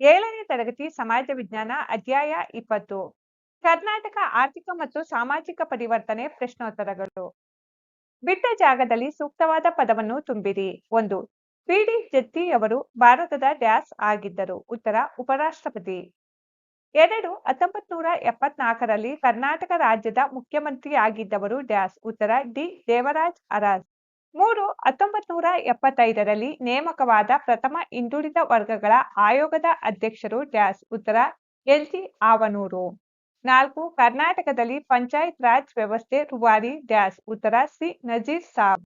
ಏಳನೇ ತರಗತಿ ಸಮಾಜ ವಿಜ್ಞಾನ ಅಧ್ಯಾಯ ಇಪ್ಪತ್ತು. ಕರ್ನಾಟಕ ಆರ್ಥಿಕ ಮತ್ತು ಸಾಮಾಜಿಕ ಪರಿವರ್ತನೆ ಪ್ರಶ್ನೋತ್ತರಗಳು. ಬಿಟ್ಟ ಜಾಗದಲ್ಲಿ ಸೂಕ್ತವಾದ ಪದವನ್ನು ತುಂಬಿರಿ. ಒಂದು ಪಿ ಡಿ ಜತ್ತಿಯವರು ಭಾರತದ ಡ್ಯಾಸ್ ಆಗಿದ್ದರು. ಉತ್ತರ, ಉಪರಾಷ್ಟ್ರಪತಿ. ಎರಡು ಹತ್ತೊಂಬತ್ ನೂರ ಎಪ್ಪತ್ನಾಲ್ಕರಲ್ಲಿ ಕರ್ನಾಟಕ ರಾಜ್ಯದ ಮುಖ್ಯಮಂತ್ರಿಯಾಗಿದ್ದವರು ಡ್ಯಾಸ್. ಉತ್ತರ, ಡಿ. ದೇವರಾಜ್ ಅರಸ್. ಮೂರು ಹತ್ತೊಂಬತ್ ನೂರ ಎಪ್ಪತ್ತೈದರಲ್ಲಿ ನೇಮಕವಾದ ಪ್ರಥಮ ಹಿಂದುಳಿದ ವರ್ಗಗಳ ಆಯೋಗದ ಅಧ್ಯಕ್ಷರು ಡ್ಯಾಸ್, ಉತ್ತರ ಎಲ್ ಜಿ ಆವನೂರು. ನಾಲ್ಕು, ಕರ್ನಾಟಕದಲ್ಲಿ ಪಂಚಾಯತ್ ರಾಜ್ ವ್ಯವಸ್ಥೆ ರುವಾರಿ, ಡ್ಯಾಸ್, ಉತ್ತರ, ಸಿ. ನಜೀರ್ ಸಾಬ್.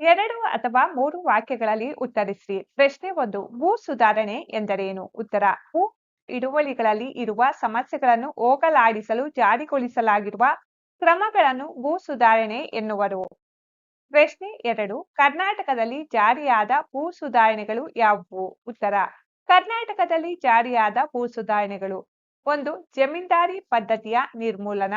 ಎರಡು ಅಥವಾ ಮೂರು ವಾಕ್ಯಗಳಲ್ಲಿ ಉತ್ತರಿಸಿ ಪ್ರಶ್ನೆ ಒಂದು, ಭೂ ಸುಧಾರಣೆ ಎಂದರೇನು? ಉತ್ತರ, ಭೂ ಹಿಡುವಳಿಗಳಲ್ಲಿ ಇರುವ ಸಮಸ್ಯೆಗಳನ್ನು ಹೋಗಲಾಡಿಸಲು ಜಾರಿಗೊಳಿಸಲಾಗಿರುವ ಕ್ರಮಗಳನ್ನು ಭೂ ಸುಧಾರಣೆ ಎನ್ನುವರು. ಪ್ರಶ್ನೆ ಎರಡು, ಕರ್ನಾಟಕದಲ್ಲಿ ಜಾರಿಯಾದ ಭೂ ಸುಧಾರಣೆಗಳು ಯಾವುವು? ಉತ್ತರ, ಕರ್ನಾಟಕದಲ್ಲಿ ಜಾರಿಯಾದ ಭೂ ಸುಧಾರಣೆಗಳು. ಒಂದು, ಜಮೀನ್ದಾರಿ ಪದ್ಧತಿಯ ನಿರ್ಮೂಲನ.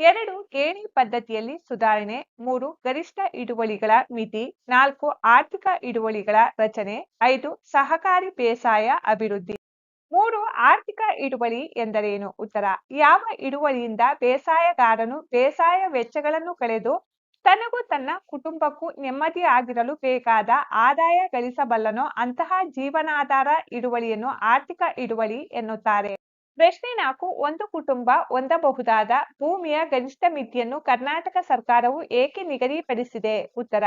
ಎರಡು, ಗೇಣಿ ಪದ್ಧತಿಯಲ್ಲಿ ಸುಧಾರಣೆ. ಮೂರು, ಗರಿಷ್ಠ ಹಿಡುವಳಿಗಳ ಮಿತಿ. ನಾಲ್ಕು, ಆರ್ಥಿಕ ಹಿಡುವಳಿಗಳ ರಚನೆ. ಐದು, ಸಹಕಾರಿ ಬೇಸಾಯ ಅಭಿವೃದ್ಧಿ. ಮೂರು, ಆರ್ಥಿಕ ಹಿಡುವಳಿ ಎಂದರೇನು? ಉತ್ತರ, ಯಾವ ಹಿಡುವಳಿಯಿಂದ ಬೇಸಾಯಗಾರನು ಬೇಸಾಯ ವೆಚ್ಚಗಳನ್ನು ಕಳೆದು ತನಗೂ ತನ್ನ ಕುಟುಂಬಕ್ಕೂ ನೆಮ್ಮದಿಯಾಗಿರಲು ಬೇಕಾದ ಆದಾಯ ಗಳಿಸಬಲ್ಲನೋ ಅಂತಹ ಜೀವನಾಧಾರ ಹಿಡುವಳಿಯನ್ನು ಆರ್ಥಿಕ ಹಿಡುವಳಿ ಎನ್ನುತ್ತಾರೆ. ಪ್ರಶ್ನೆ ನಾಲ್ಕು, ಒಂದು ಕುಟುಂಬ ಹೊಂದಬಹುದಾದ ಭೂಮಿಯ ಗರಿಷ್ಠ ಮಿತಿಯನ್ನು ಕರ್ನಾಟಕ ಸರ್ಕಾರವು ಏಕೆ ನಿಗದಿಪಡಿಸಿದೆ? ಉತ್ತರ,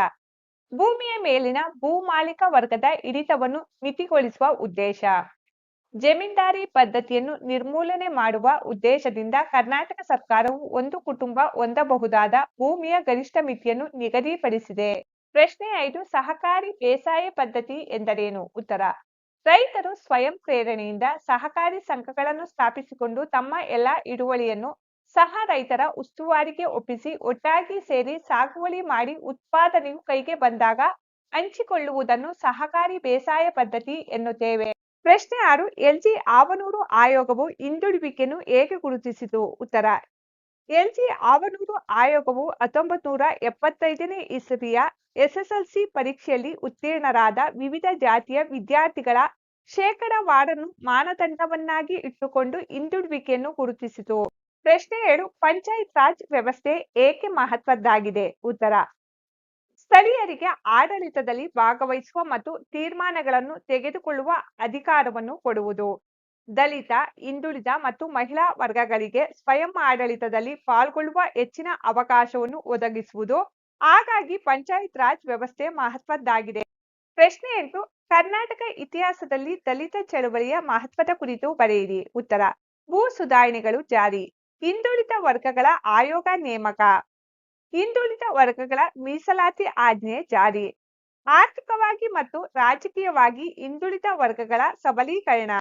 ಭೂಮಿಯ ಮೇಲಿನ ಭೂಮಾಲೀಕ ವರ್ಗದ ಹಿಡಿತವನ್ನು ಮಿತಿಗೊಳಿಸುವ ಉದ್ದೇಶ. ಜಮೀನ್ದಾರಿ ಪದ್ಧತಿಯನ್ನು ನಿರ್ಮೂಲನೆ ಮಾಡುವ ಉದ್ದೇಶದಿಂದ ಕರ್ನಾಟಕ ಸರ್ಕಾರವು ಒಂದು ಕುಟುಂಬ ಹೊಂದಬಹುದಾದ ಭೂಮಿಯ ಗರಿಷ್ಠ ಮಿತಿಯನ್ನು ನಿಗದಿಪಡಿಸಿದೆ. ಪ್ರಶ್ನೆ ಐದು, ಸಹಕಾರಿ ಬೇಸಾಯ ಪದ್ಧತಿ ಎಂದರೇನು? ಉತ್ತರ, ರೈತರು ಸ್ವಯಂ ಪ್ರೇರಣೆಯಿಂದ ಸಹಕಾರಿ ಸಂಘಗಳನ್ನು ಸ್ಥಾಪಿಸಿಕೊಂಡು ತಮ್ಮ ಎಲ್ಲ ಹಿಡುವಳಿಯನ್ನು ಸಹ ರೈತರ ಉಸ್ತುವಾರಿಗೆ ಒಪ್ಪಿಸಿ ಒಟ್ಟಾಗಿ ಸೇರಿ ಸಾಗುವಳಿ ಮಾಡಿ ಉತ್ಪಾದನೆಯು ಕೈಗೆ ಬಂದಾಗ ಹಂಚಿಕೊಳ್ಳುವುದನ್ನು ಸಹಕಾರಿ ಬೇಸಾಯ ಪದ್ಧತಿ ಎನ್ನುತ್ತೇವೆ. ಪ್ರಶ್ನೆ ಆರು ಎಲ್ಜಿ ಆವನೂರು ಆಯೋಗವು ಹಿಂದುಳಿವಿಕೆಯನ್ನು ಹೇಗೆ ಗುರುತಿಸಿತು? ಉತ್ತರ ಎಲ್ಜಿ ಆವನೂರು ಆಯೋಗವು ಹತ್ತೊಂಬತ್ ನೂರ ಎಪ್ಪತ್ತೈದನೇ ಇಸವಿಯ ಎಸ್ಎಸ್ಎಲ್ಸಿ ಪರೀಕ್ಷೆಯಲ್ಲಿ ಉತ್ತೀರ್ಣರಾದ ವಿವಿಧ ಜಾತಿಯ ವಿದ್ಯಾರ್ಥಿಗಳ ಶೇಕಡವಾರನ್ನು ಮಾನದಂಡವನ್ನಾಗಿ ಇಟ್ಟುಕೊಂಡು ಹಿಂದುಳಿವಿಕೆಯನ್ನು ಗುರುತಿಸಿತು. ಪ್ರಶ್ನೆ ಏಳು, ಪಂಚಾಯತ್ ರಾಜ್ ವ್ಯವಸ್ಥೆ ಏಕೆ ಮಹತ್ವದ್ದಾಗಿದೆ? ಉತ್ತರ ಸ್ಥಳೀಯರಿಗೆ ಆಡಳಿತದಲ್ಲಿ ಭಾಗವಹಿಸುವ ಮತ್ತು ತೀರ್ಮಾನಗಳನ್ನು ತೆಗೆದುಕೊಳ್ಳುವ ಅಧಿಕಾರವನ್ನು ಕೊಡುವುದು. ದಲಿತ, ಹಿಂದುಳಿದ ಮತ್ತು ಮಹಿಳಾ ವರ್ಗಗಳಿಗೆ ಸ್ವಯಂ ಆಡಳಿತದಲ್ಲಿ ಪಾಲ್ಗೊಳ್ಳುವ ಹೆಚ್ಚಿನ ಅವಕಾಶವನ್ನು ಒದಗಿಸುವುದು. ಹಾಗಾಗಿ ಪಂಚಾಯತ್ ರಾಜ್ ವ್ಯವಸ್ಥೆ ಮಹತ್ವದ್ದಾಗಿದೆ. ಪ್ರಶ್ನೆ ಎಂಟು, ಕರ್ನಾಟಕ ಇತಿಹಾಸದಲ್ಲಿ ದಲಿತ ಚಳವಳಿಯ ಮಹತ್ವದ ಕುರಿತು ಬರೆಯಿರಿ. ಉತ್ತರ, ಭೂ ಸುಧಾರಣೆಗಳು ಜಾರಿ. ಹಿಂದುಳಿದ ವರ್ಗಗಳ ಆಯೋಗ ನೇಮಕ. ಹಿಂದುಳಿದ ವರ್ಗಗಳ ಮೀಸಲಾತಿ ಆಜ್ಞೆ ಜಾರಿ. ಆರ್ಥಿಕವಾಗಿ ಮತ್ತು ರಾಜಕೀಯವಾಗಿ ಹಿಂದುಳಿದ ವರ್ಗಗಳ ಸಬಲೀಕರಣ.